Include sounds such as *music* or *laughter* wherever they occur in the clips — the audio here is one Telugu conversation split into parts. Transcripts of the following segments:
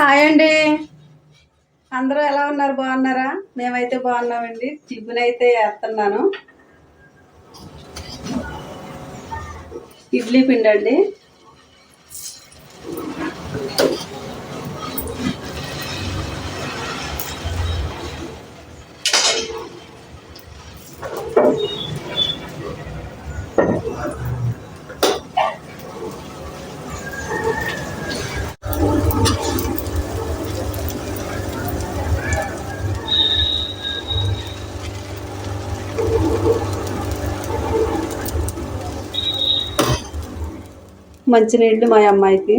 హాయ్ అండి. అందరూ ఎలా ఉన్నారు? బాగున్నారా? మేమైతే బాగున్నామండి. టిఫిన్ అయితే వేస్తున్నాను ఇడ్లీ పిండి అండి మంచినీళ్ళు మా అమ్మాయికి.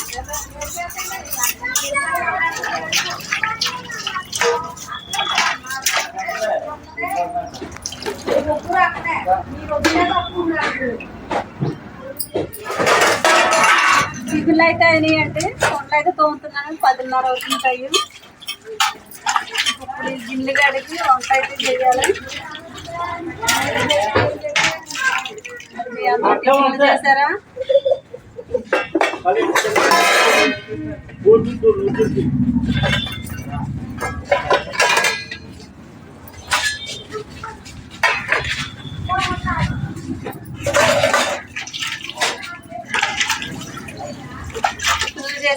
టిఫిన్లు అయితే అయినాయి అంటే కొండలు అయితే తోముతున్నాను పదిన్నర అవుతుంది టైం ఇప్పుడు గిన్నె గడికి వంట అయితే చేయాలి చేశారా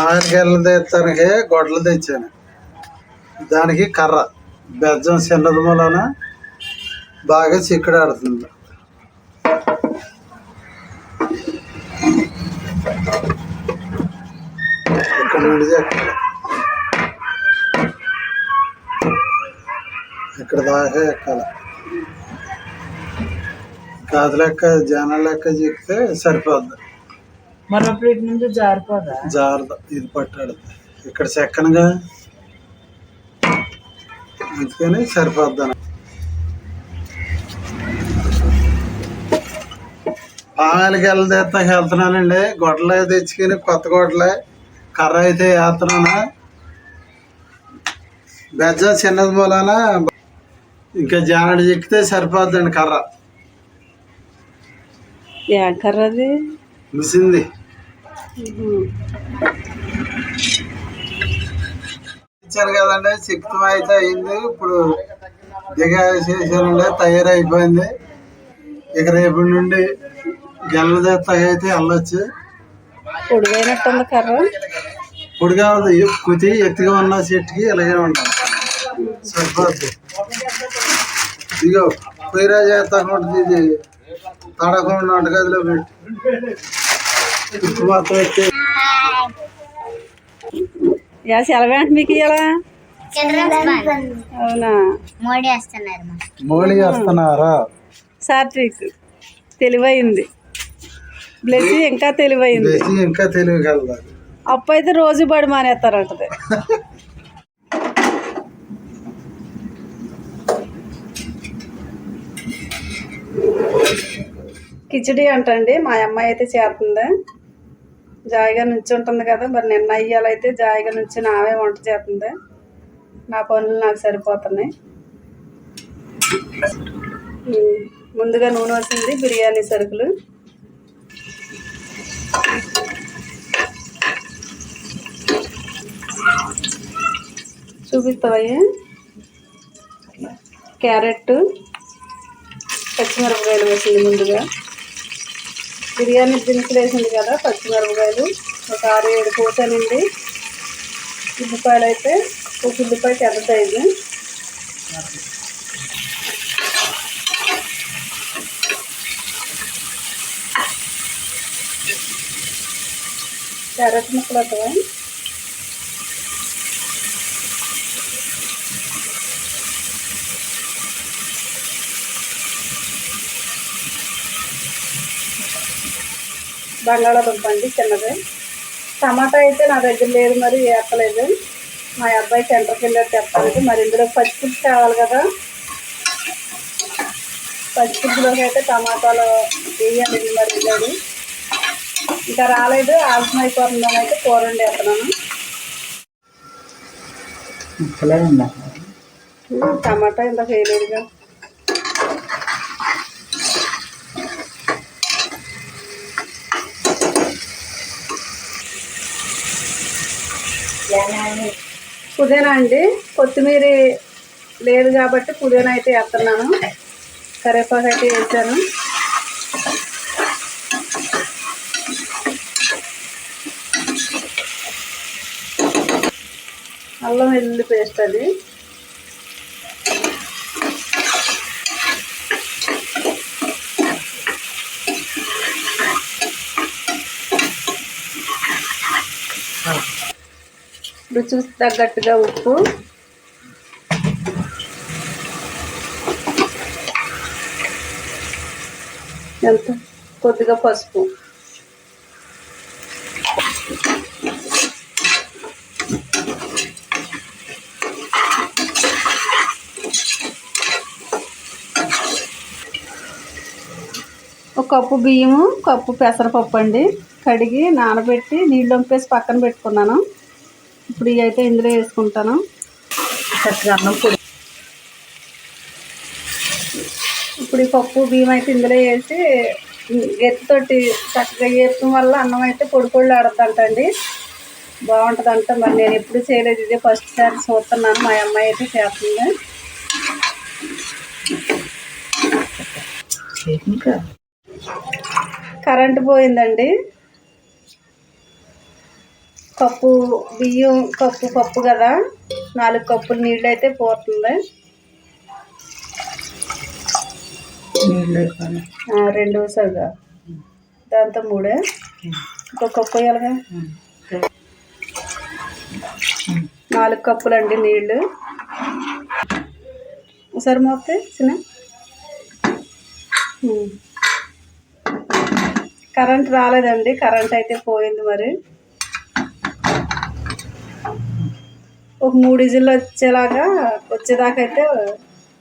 ఆనకెళ్ళ తెచ్చానికి గొడ్డలు తెచ్చాను. దానికి కర్ర బెజ్జం చిన్నది మూలన బాగా చిక్కుడాడుతుంది ఇక్కడ నుండి ఇక్కడ దాకా ఎక్కాలి. కాదు లెక్క జనాలు లెక్క చెక్కితే సరిపోద్ది. మరప్పుడు ఇటు నుంచి జారిపోదా? జాగ్రత్త ఇది పట్టాడు. ఇక్కడ చెక్కనగా. అందుకని సరిపోద్దాను పామాయిలకి వెళ్ళదేస్తాక వెళ్తున్నానండి. గొడ్డలు తెచ్చుకొని కొత్త గొడ్డలే. కర్ర అయితే వేస్తున్నాను? బెజ్జ చిన్నది మూలాన ఇంకా జానడి చెక్కితే సరిపోద్దండి కర్ర. యాంకర్ అది మిసింది. ఇచ్చారు కదండి సిక్తం అయితే అయింది ఇప్పుడు దిగా చేసానండి తయారైపోయింది. ఇక రేపు నుండి గెల్లదేత్తగా అయితే వెళ్ళొచ్చు. పొడిపోయినట్టుంది కర్ర. పొడిగా ఉంది కుతి ఎత్తుగా ఉన్న చెట్టుకి ఇలాగే ఉంటాం సరిపోద్ది. ఇదిగో పొయ్యిరా చేస్తాకుంటుంది ఇది. తడకుండా వంటగదిలో పెట్టి. సెలవే అంటే మీకు ఇలా అవునా? మోడీ చేస్తున్నారా తెలివైంది. బ్లెస్ ఇంకా తెలివైంది. ఇంకా తెలివి అప్పు అయితే రోజు బడి మానేస్తారంటది. కిచడి అంటండి మా అమ్మాయి అయితే చేరుతుందా? జాయిగా నుంచి ఉంటుంది కదా మరి నిన్న అయ్యాలైతే జాయిగా నుంచి నావే వంట చేస్తుంది. నా పనులు నాకు సరిపోతున్నాయి. ముందుగా నూనె వచ్చింది బిర్యానీ సరుకులు. చూపిస్తావయ్యా? క్యారెట్ పచ్చిమిరపకాయలు వేసింది ముందుగా. బిర్యానీ దినుసులు వేసింది కదా పచ్చిమిరపకాయలు ఒక ఆరు ఏడు కోసానండి ఉల్లిపాయలు అయితే ఒక ఉల్లిపాయ పెద్ద సైజు. క్యారెట్ ముక్కలు అవుతాయి బంగాళాదుంప అండి చిన్నది. టమాటా అయితే నా దగ్గర లేదు మరి వేస్తలేదు మా అబ్బాయి సెంటర్కి వెళ్ళి తెస్తానికి మరి ఇందులో పచ్చిపులుసు కావాలి కదా. పచ్చిపులుసులోకి అయితే టమాటాలు వేయాలి మరి వెళ్ళాడు ఇంకా రాలేదు. ఆలస్యం అయిపోతుందని అయితే కూర వండి వేస్తున్నాను. టమాటా ఇంత వేయలేదుగా పుదీనా అండి. కొత్తిమీర లేదు కాబట్టి పుదీనా అయితే వేస్తున్నాను. కరివేపాకు అయితే వేసాను. అల్లం వెల్లుల్లి పేస్ట్ అది. రుచికి తగ్గట్టుగా ఉప్పు. ఎంత? కొద్దిగా పసుపు. ఒక కప్పు బియ్యము కప్పు పెసరపప్పు అండి. కడిగి నానబెట్టి నీళ్ళు వంపేసి పక్కన పెట్టుకున్నాను. ఇప్పుడు ఇవి అయితే ఇందులో వేసుకుంటాను. చక్కగా అన్నం పొడి. ఇప్పుడు ఈ పప్పు బియ్యం అయితే ఇందులో వేసి ఎత్తుతోటి చక్కగా వేయటం వల్ల అన్నం అయితే పొడి పొడి ఆడుతుంటండి బాగుంటుందంట మరి. నేను ఎప్పుడు చేయలేదు. ఇదే ఫస్ట్ సారి చూస్తున్నాను. మా అమ్మాయి అయితే చేస్తుంది. కరెంటు పోయిందండి. కప్పు బియ్యం కప్పు పప్పు కదా? నాలుగు కప్పులు నీళ్ళు అయితే పోతుంది రెండు సరిగా దాంతో మూడే. ఇంకొక కప్పు వేయాలిగా? నాలుగు కప్పులు అండి నీళ్ళు. ఒకసారి మోస్తే చిన్న. కరెంట్ రాలేదండి కరెంట్ అయితే పోయింది మరి. ఒక మూడు ఇజిల్లు వచ్చేలాగా వచ్చేదాకా అయితే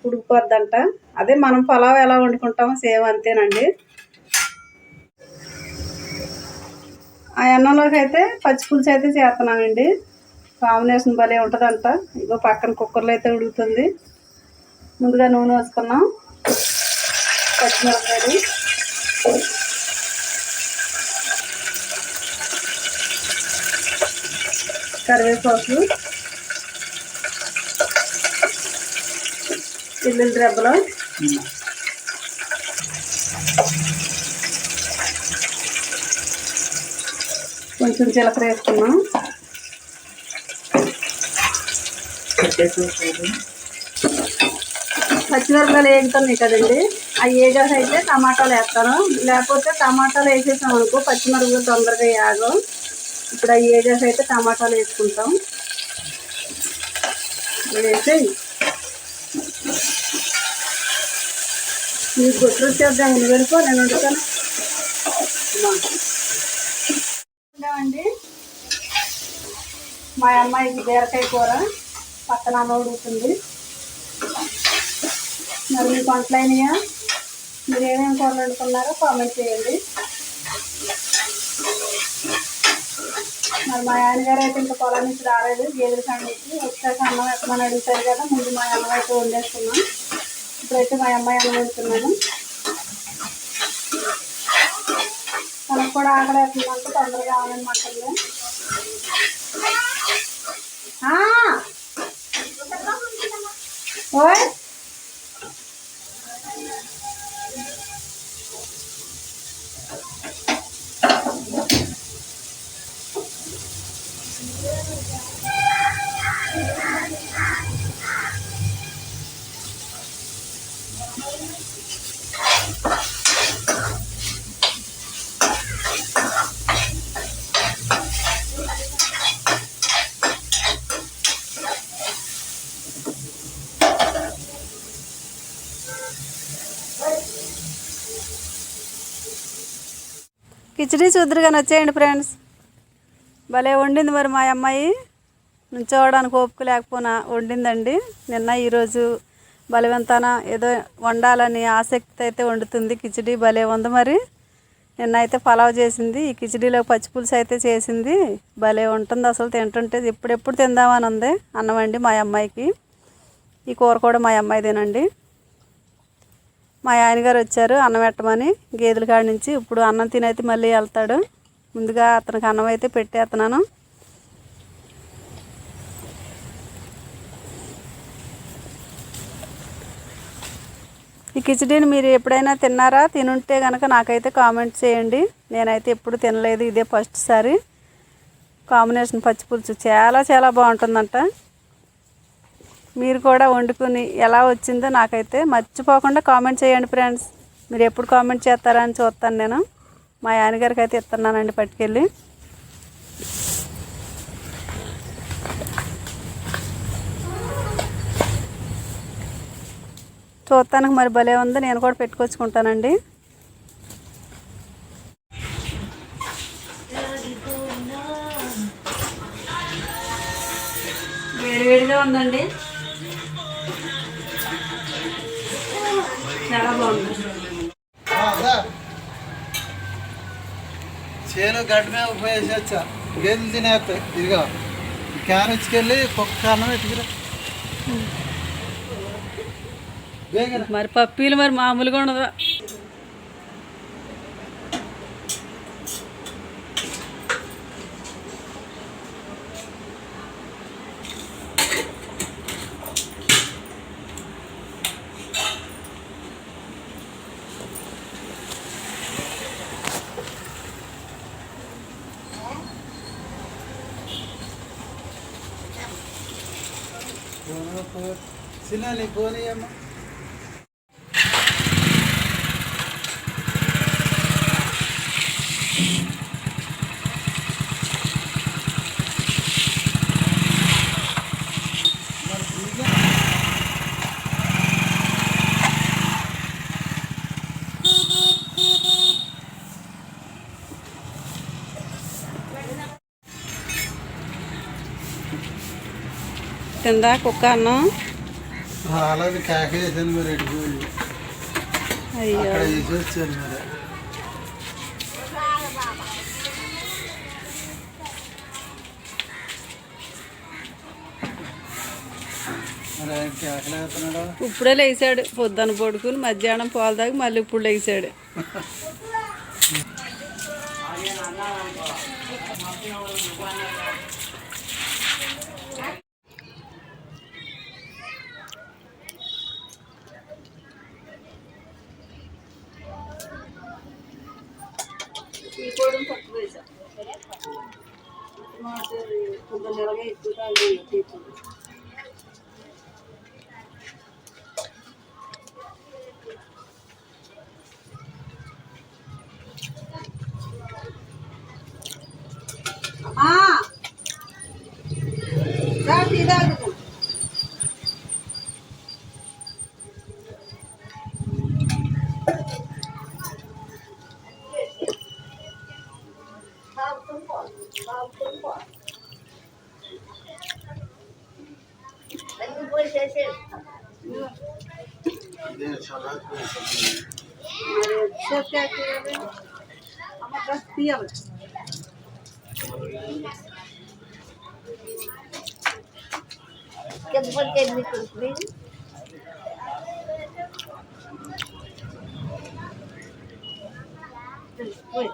ఉడికిపోద్దంట. అదే మనం పలావ్ ఎలా వండుకుంటామో సేమ్ అంతేనండి. ఆ అన్నంలోకి అయితే పచ్చి పులుసు అయితే చేస్తున్నానండి కాంబినేషన్ భలే ఉంటుందంట. ఇగో పక్కన కుక్కర్లో అయితే ఉడుకుతుంది. ముందుగా నూనె వేసుకున్నాం పచ్చిమిరపకాయలు. కరివేపాకు. వెల్లుల్లి రెబ్బలు కొంచెం జీలకర్ర వేసుకున్నాం పచ్చిమిరపకాయలు వేగుతున్నాయి కదండి. ఆ వేగాక అయితే టమాటాలు వేస్తాను. లేకపోతే టమాటాలు వేసేసాం అనుకో పచ్చిమిరపకాయలు తొందరగా వేగం ఇప్పుడు ఆ వేగాక అయితే టమాటాలు వేసుకుంటాం. వేసేయి. నీకు గుట్లు చేద్దాం నువ్వు వెళ్ళిపో నేను వండుతాను ఉందామండి మా అమ్మాయికి బీరకాయ కూర పక్కన అమ్మ ఉడుగుతుంది మరి మీకు వంటలు మీరు ఏమేమి కూరలు వండుకున్నారో కామెంట్ చేయండి. మరి మా ఆయనగారు అయితే ఇంకా పొలం నుంచి రాలేదు. గేదెల సండికి వచ్చాక అన్నం ఎక్కమని అడుగుతారు కదా ముందు మా అమ్మ అయితే వండేస్తున్నాం. ఇప్పుడైతే మా అమ్మాయి అన్నం వండుతున్నాను తనకు కూడా ఆకలి వేస్తుందంటే తొందరగా ఆమెను మాట్లాడలే ఓయ్ కిచడీ చూద్దరుగాని వచ్చేయండి ఫ్రెండ్స్ భలే వండింది మరి మా అమ్మాయి. నుంచోవడానికి ఓపిక లేకపోయినా వండిందండి. నిన్న ఈరోజు బలవంతాన ఏదో వండాలని ఆసక్తి అయితే వండుతుంది. కిచడీ భలే ఉంది మరి. నిన్న అయితే పలావ్ చేసింది. ఈ కిచడీలో పచ్చిపులుసు అయితే చేసింది. భలే ఉంటుంది అసలు తింటుంటే. ఎప్పుడెప్పుడు తిందామని ఉంది అన్నం అండి మా అమ్మాయికి. ఈ కూర కూడా మా అమ్మాయి తినండి మా ఆయనగారు వచ్చారు అన్నం పెట్టమని గేదెల కాడ నుంచి. ఇప్పుడు అన్నం తినైతే మళ్ళీ వెళ్తాడు. ముందుగా అతనికి అన్నం అయితే పెట్టేస్తున్నాను ఈ కిచడీని మీరు ఎప్పుడైనా తిన్నారా? తినుంటే కనుక నాకైతే కామెంట్ చేయండి. నేనైతే ఎప్పుడు తినలేదు ఇదే ఫస్ట్ సారి. కాంబినేషన్ పచ్చిపులుసు. చాలా చాలా బాగుంటుందంట. మీరు కూడా వండుకుని ఎలా వచ్చిందో నాకైతే మర్చిపోకుండా కామెంట్ చేయండి ఫ్రెండ్స్ మీరు ఎప్పుడు కామెంట్ చేస్తారా అని చూస్తాను నేను. మా యానగారికి అయితే ఇస్తున్నానండి పట్టుకెళ్ళి. చూస్తానికి మరి భలే ఉంది. నేను కూడా పెట్టుకొచ్చుకుంటానండి. గడ్డి మీద పోయేసి వచ్చా గేదెలు తినేస్తాయి ఇదిగో క్యాన్ ఇచ్చుకెళ్ళి కుక్క అన్నం ఎట్టుకురా మరి పప్పీలు మరి మామూలుగా ఉండదు చిన్న నీ పోనీ అమ్మ తిందా కుక్క అన్నం. అలాగే కేక వేసాను మరి ఎడిపోయి అయ్యో. అక్కడ వేసి వచ్చాను మరి. మరి ఆయన కేకలు వేస్తున్నాడా? ఇప్పుడే లేచాడు. పొద్దున పడుకుని మధ్యాహ్నం పాలు తాగి మళ్ళీ ఇప్పుడు లేచాడు. *laughs* nuestras ¿Qué fue que me? Después.